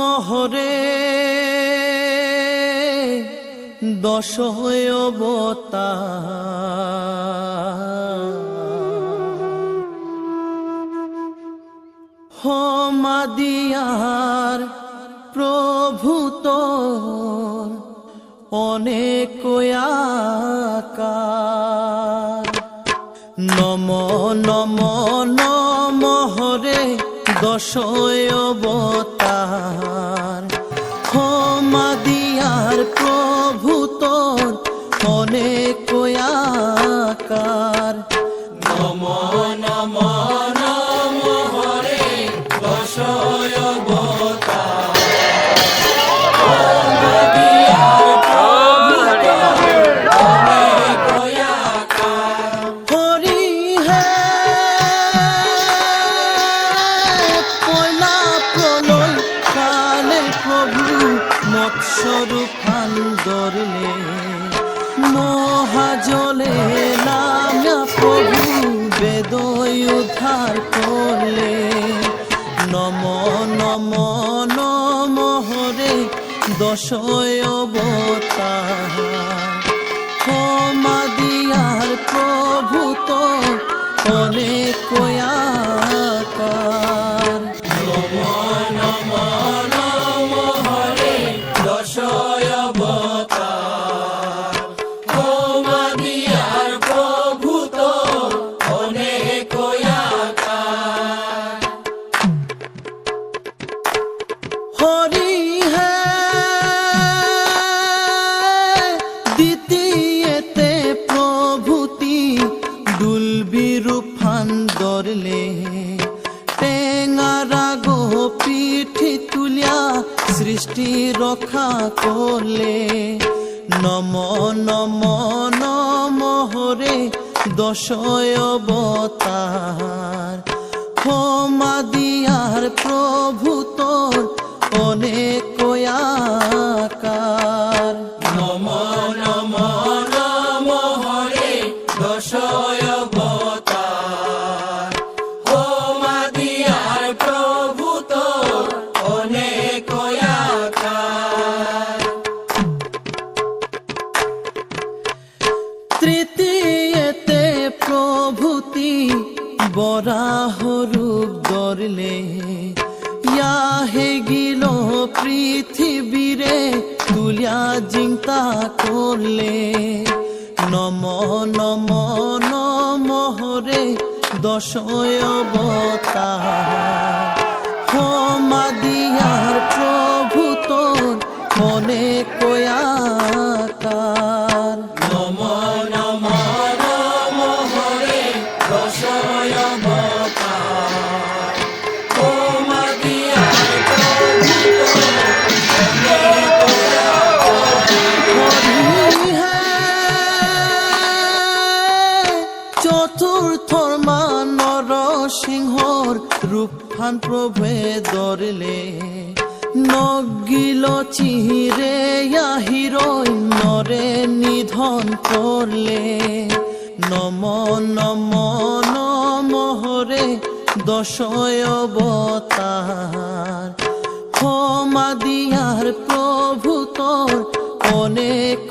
নমহরে দশ হমাদিয়ার প্রভু তোর অনেক নম নম নম হরে দশয় অবতার হমাদিয়ার প্রভু তোর অনেক আকার। নম নম নম হরে ফান ধরলে মহাজলে নামা প্রভু বেদয় উদ্ধার করলে। নম নম নম হরে দশয় অবতার। ধরলে টেঙারা গো পিঠি তুলিয়া সৃষ্টি রক্ষা করলে নম নম নম হরে দশয় অবতার ক্ষমা দিয়ার প্রভু তোর অনেক আকার তৃতীয়তে প্রভুতি বরাহ রূপ ধরলে, ইয়াহে গিল পৃথিবীরে তুলিয়া জিংতা করলে। নম নম নম হরে দশয় অবতার। ক্ষমা দিয়ার প্রভু অনেক চতুর্থর মানর সিংহর রূপফান প্রভে ধরলে। নগিল চিরে হিরোই নরে নিধন করলে। নম নম নম হরে দশয় অবতার। ক্ষমা দিয়ার প্রভু তোর অনেক